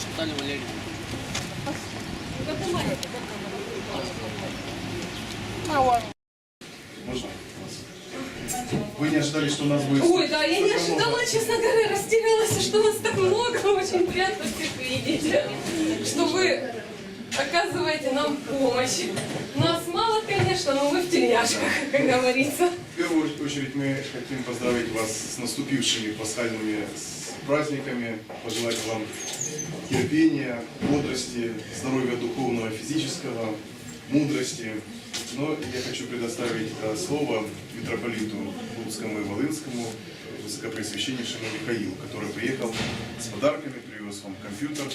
Ткач Наталья Валерьевна. Можно? Вы не ожидали, что у нас будет... Ой, да, я не ожидала, честно говоря, растерялась, что вас так много, очень приятно всех видеть, что вы оказываете нам помощь. Нас мало, конечно, но мы в тельняшках, как говорится. В первую очередь мы хотим поздравить вас с наступившими пасхальными праздниками, пожелать вам терпения, бодрости, здоровья духовного и физического, мудрости. Но я хочу предоставить э, слово митрополиту Луцкому и Волынскому, высокопресвященнейшему Михаилу, который приехал с подарками, привез вам компьютер,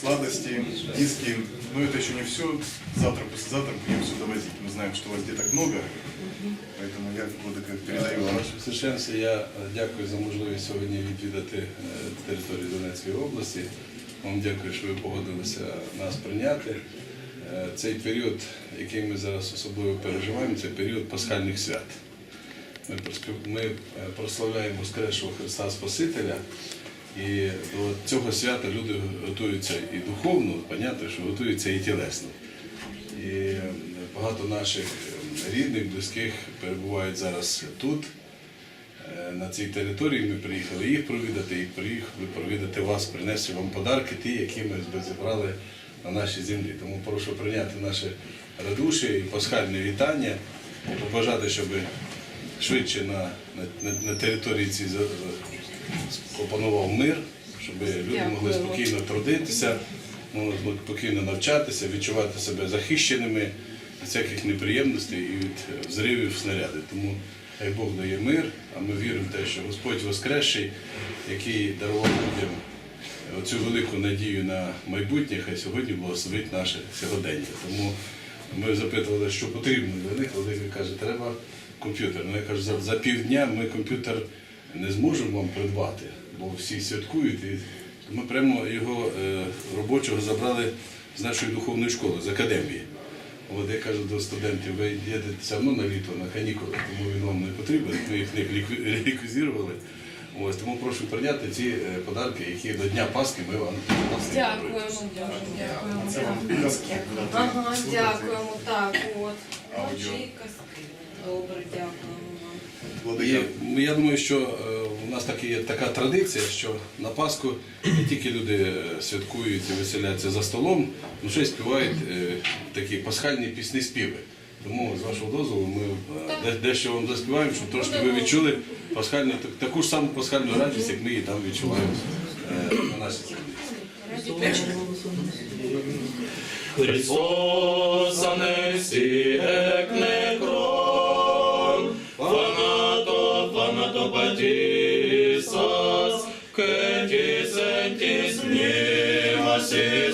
сладости, диски. Но это еще не все. Завтра, послезавтра будем все довозить. Мы знаем, что у вас деток много, поэтому я буду как передаю вам. Ваше Священство, я е, дякую за можливість сьогодні відвідати е, територію Донецької області. Вам дякую, що ви погодилися нас прийняти. Е, Цей період, який ми зараз особливо переживаємо, це період пасхальних свят. Ми, проспів- ми е, прославляємо Воскресшого Христа Спасителя, і до цього свята люди готуються і духовно, понятно, що готуються і тілесно. І багато наших рідних, близьких перебувають зараз тут, е, на цій території. Ми приїхали їх провідати, і приїхали провідати вас, принести вам подарки, ті, які ми зібрали на нашій землі. Тому прошу прийняти наше радуші і пасхальне вітання і побажати, щоб швидше на, на, на, території за- опанував мир, щоб люди могли спокійно трудитися, могли спокійно навчатися, відчувати себе захищеними від всяких неприємностей і від взривів снаряди. Тому хай Бог дає мир, а ми віримо в те, що Господь Воскресший, який дарував людям оцю велику надію на майбутнє, хай сьогодні благословить наше сьогодення. Тому ми запитували, що потрібно для них, Володимир каже, треба комп'ютер. Ну, я кажу, за півдня ми комп'ютер не зможемо вам придбати, бо всі святкують. І ми прямо його е, робочого забрали з нашої духовної школи, з академії. От я кажу до студентів, ви їдете все одно на літо, на канікули, тому він вам не потрібен, ми їх не ліквізували. Ось, тому прошу прийняти ці е, подарки, які до Дня Пасхи ми вам. Дякуємо, дякуємо. Вам. Ага, дякуємо. Так, от. Добре, дякуємо. Владика, І я думаю, що е, у нас так є така традиція, що на Пасху не тільки люди е, святкують і веселяться за столом, але ще й співають е, такі пасхальні пісні співи. Тому з вашого дозволу ми дещо вам заспіваємо, щоб трошки ви відчули пасхальну таку ж саму пасхальну радість, як ми її там відчуваємо на нашій землі. Христос анесі екне крон, фанато патісас, кеті сентіс мнімасі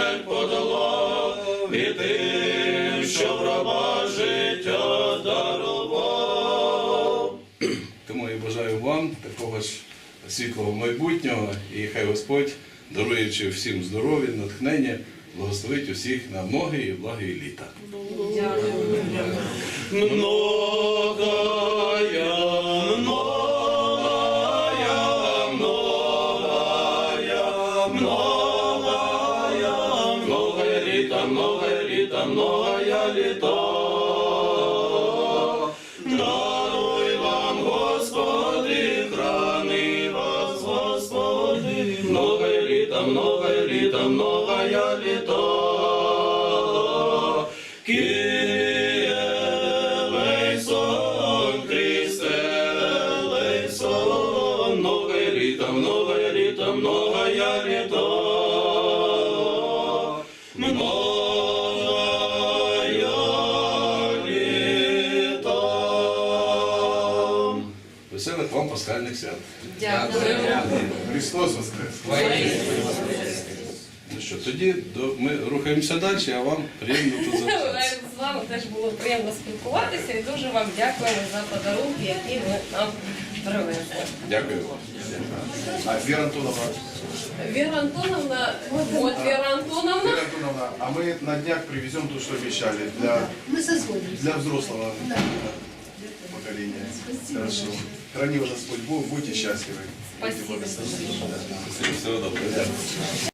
вам такого ж світлого майбутнього і хай Господь, даруючи всім здоров'я, натхнення, благословить усіх на многі і благі літа. Многая літа, многая літа, многая літа. Веселих вам пасхальних свят. Дякую. Христос воскрес! Ну що, тоді до, ми рухаємося далі, а вам приємно тут залишатися. З вами теж було приємно спілкуватися і дуже вам дякуємо за подарунки, які ви нам привезли. Дякую вам. А Вера Антоновна, Віра Антоновна, от Віра Антоновна. Вера Антоновна, а мы на днях привезем то, что обещали для, Мы созвонимся. для взрослого поколения. Хорошо. Храни вас Господь Бог, будьте счастливы. Спасибо. Всього доброго. Дякую.